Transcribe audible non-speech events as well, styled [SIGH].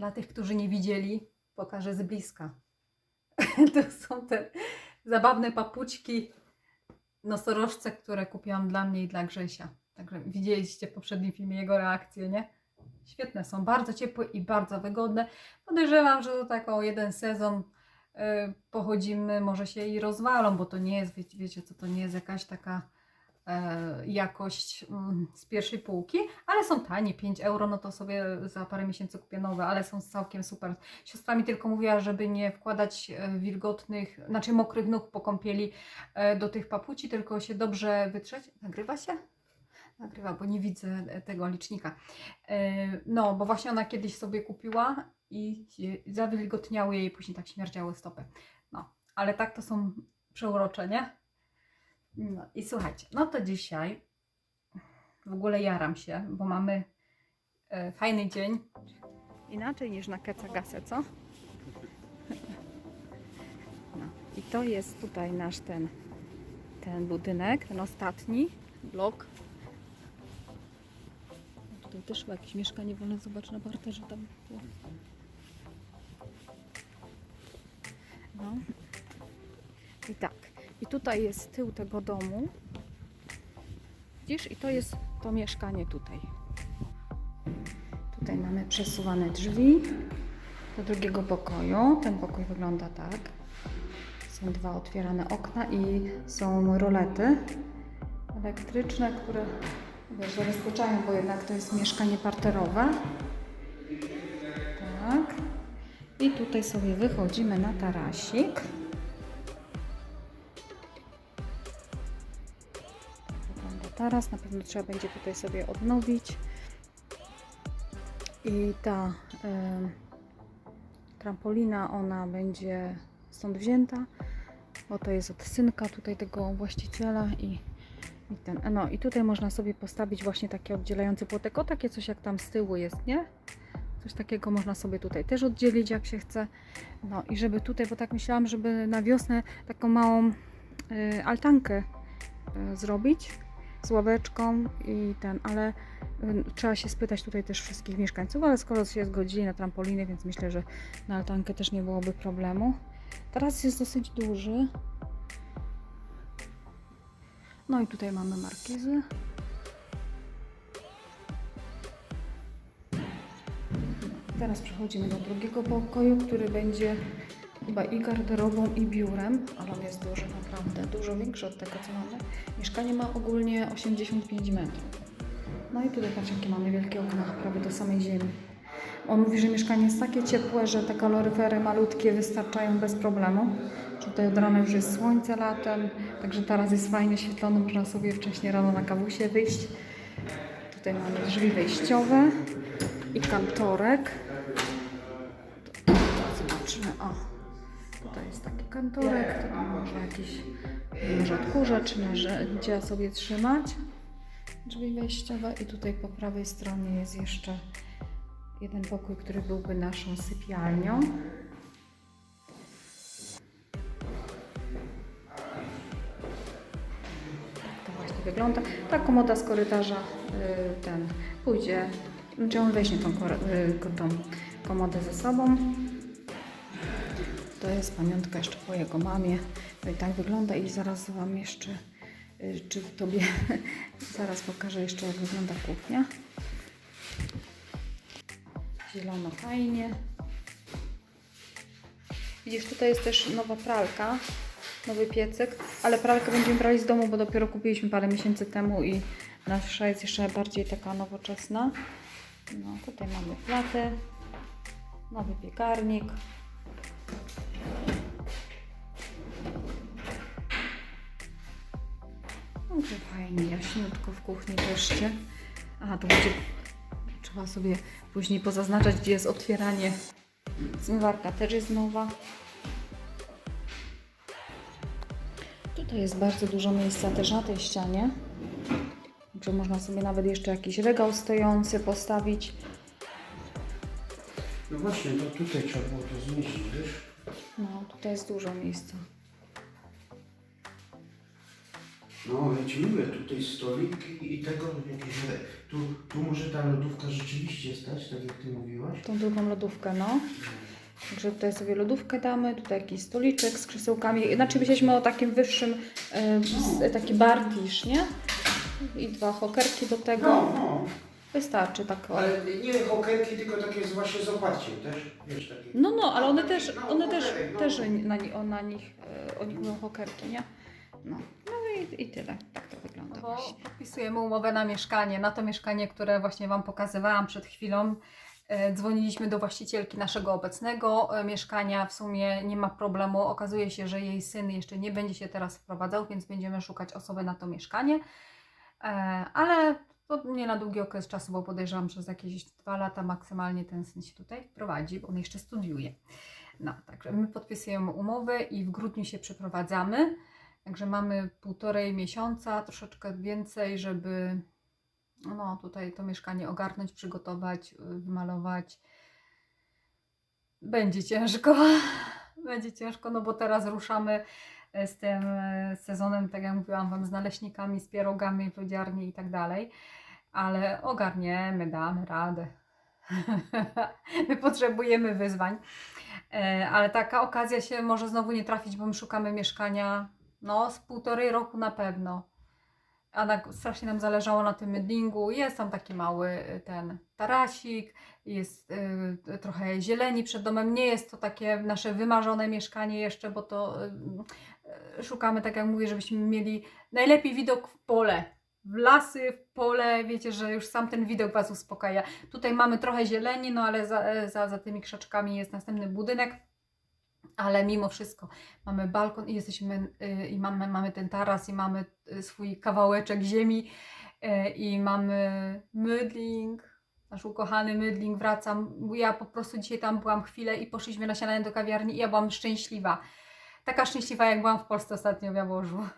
Dla tych, którzy nie widzieli, pokażę z bliska. [LAUGHS] to są te zabawne papuczki nosorożce, które kupiłam dla mnie i dla Grzesia. Także widzieliście w poprzednim filmie jego reakcję, nie? Świetne są, bardzo ciepłe i bardzo wygodne. Podejrzewam, że to tak o jeden sezon y, pochodzimy, może się i rozwalą, bo to nie jest, wiecie, wiecie co, to nie jest jakaś taka jakość mm, z pierwszej półki, ale są tanie, 5 euro, no to sobie za parę miesięcy kupię nowe, ale są całkiem super. Siostra mi tylko mówiła, żeby nie wkładać e, wilgotnych, znaczy mokrych nóg po kąpieli e, do tych papuci, tylko się dobrze wytrzeć. Nagrywa się? Nagrywa, bo nie widzę e, tego licznika. E, No, bo właśnie ona kiedyś sobie kupiła i zawilgotniały jej, później tak śmierdziały stopy. No, ale tak to są przeurocze, nie? No i słuchajcie, no to dzisiaj w ogóle jaram się, bo mamy e, fajny dzień. Inaczej niż na Kecagasę, co? No i to jest tutaj nasz ten, ten budynek, ten ostatni blok. Tutaj też chyba jakieś mieszkanie wolne, zobacz na parterze tam było. No. I tak. I tutaj jest tył tego domu. Widzisz? I to jest to mieszkanie tutaj. Tutaj mamy przesuwane drzwi do drugiego pokoju. Ten pokój wygląda tak. Są dwa otwierane okna i są rolety elektryczne, które wiesz, zabezpieczają, bo jednak to jest mieszkanie parterowe. Tak. I tutaj sobie wychodzimy na tarasik. Taras, na pewno trzeba będzie tutaj sobie odnowić. I ta em, trampolina, ona będzie stąd wzięta, bo to jest od synka tutaj tego właściciela i, i ten. No i tutaj można sobie postawić właśnie takie oddzielające płotek, o takie coś jak tam z tyłu jest, nie? Coś takiego można sobie tutaj też oddzielić jak się chce. No i żeby tutaj, bo tak myślałam, żeby na wiosnę taką małą y, altankę y, zrobić z ławeczką i ten, ale y, trzeba się spytać tutaj też wszystkich mieszkańców, ale skoro się zgodzili na trampoliny, więc myślę, że na altankę też nie byłoby problemu. Teraz jest dosyć duży. No i tutaj mamy markizy. Teraz przechodzimy do drugiego pokoju, który będzie chyba i garderobą, i biurem, ale on jest duży, naprawdę, dużo większy od tego, co mamy. Mieszkanie ma ogólnie 85 metrów. No i tutaj patrz, jakie mamy wielkie okna, prawie do samej ziemi. On mówi, że mieszkanie jest takie ciepłe, że te kaloryfery malutkie wystarczają bez problemu. Że Tutaj od rana już jest słońce latem, także teraz jest fajnie świetlone, można sobie wcześniej rano na kawusie wyjść. Tutaj mamy drzwi wejściowe i kantorek. To Zobaczymy, o. Tutaj jest taki kantorek, tutaj można jakiś może odkurzacz, narzędzia sobie trzymać. Drzwi wejściowe i tutaj po prawej stronie jest jeszcze jeden pokój, który byłby naszą sypialnią. Tak to właśnie wygląda. Ta komoda z korytarza y, ten pójdzie, znaczy on weźmie tą, y, tą komodę ze sobą. Jest pamiątka jeszcze po jego mamie. No i tak wygląda i zaraz Wam jeszcze, y, czy Tobie, [LAUGHS] zaraz pokażę jeszcze jak wygląda kuchnia. Zielono fajnie. Widzisz, tutaj jest też nowa pralka, nowy piecyk, ale pralkę będziemy brali z domu, bo dopiero kupiliśmy parę miesięcy temu i nasza jest jeszcze bardziej taka nowoczesna. No, tutaj mamy platę, nowy piekarnik. Fajnie, jaśniutko w kuchni wreszcie. Aha, to będzie trzeba sobie później pozaznaczać, gdzie jest otwieranie. Zmywarka też jest nowa. Tutaj jest bardzo dużo miejsca też na tej ścianie. Także można sobie nawet jeszcze jakiś regał stojący postawić. No właśnie, to tutaj trzeba było to zmieścić, wiesz? No, tutaj jest dużo miejsca. No, ja ci mówię, tutaj stolik i, tego jakieś... Tu, tu może ta lodówka rzeczywiście stać, tak jak ty mówiłaś? Tą drugą lodówkę, no. Także tutaj sobie lodówkę damy, tutaj jakiś stoliczek z krzesełkami. Znaczy myśleliśmy o takim wyższym, s- taki bartisz, nie? I dwa hokerki do tego. No, no. Wystarczy tak. Ale nie hokerki, tylko takie z właśnie z oparciem też, wiesz, takie... No, no, ale one też, No, one też, no. też na, ni- o, na nich, e, o nich mówią hokerki, nie? No, no i, i tyle. Tak to wygląda właśnie. Podpisujemy umowę na mieszkanie, na to mieszkanie, które właśnie Wam pokazywałam przed chwilą. E, Dzwoniliśmy do właścicielki naszego obecnego e, mieszkania. W sumie nie ma problemu. Okazuje się, że jej syn jeszcze nie będzie się teraz wprowadzał, więc będziemy szukać osoby na to mieszkanie. E, Ale to nie na długi okres czasu, bo podejrzewam, że za jakieś dwa lata maksymalnie ten syn się tutaj wprowadzi, bo on jeszcze studiuje. No, także my podpisujemy umowę i w grudniu się przeprowadzamy. Także mamy półtorej miesiąca, troszeczkę więcej, żeby no, tutaj to mieszkanie ogarnąć, przygotować, y, wymalować. Będzie ciężko. [LAUGHS] Będzie ciężko, no bo teraz ruszamy e, z tym e, sezonem, tak jak mówiłam Wam, z naleśnikami, z pierogami, wodziarni i tak dalej. Ale ogarniemy, damy radę. [LAUGHS] My potrzebujemy wyzwań. E, Ale taka okazja się może znowu nie trafić, bo my szukamy mieszkania no z półtorej roku na pewno. A na, strasznie nam zależało na tym mydlingu. Jest tam taki mały y, ten tarasik, jest y, trochę zieleni przed domem. Nie jest to takie nasze wymarzone mieszkanie jeszcze, bo to y, y, szukamy, tak jak mówię, żebyśmy mieli najlepiej widok w pole. W lasy, w pole, wiecie, że już sam ten widok Was uspokaja. Tutaj mamy trochę zieleni, no ale za, za, za tymi krzaczkami jest następny budynek. Ale mimo wszystko mamy balkon i jesteśmy y, i mamy, mamy ten taras i mamy y, swój kawałeczek ziemi y, i mamy mydling, nasz ukochany mydling, wracam. Ja po prostu dzisiaj tam byłam chwilę i poszliśmy na śniadanie do kawiarni i ja byłam szczęśliwa. Taka szczęśliwa jak byłam w Polsce ostatnio w Jaworzu.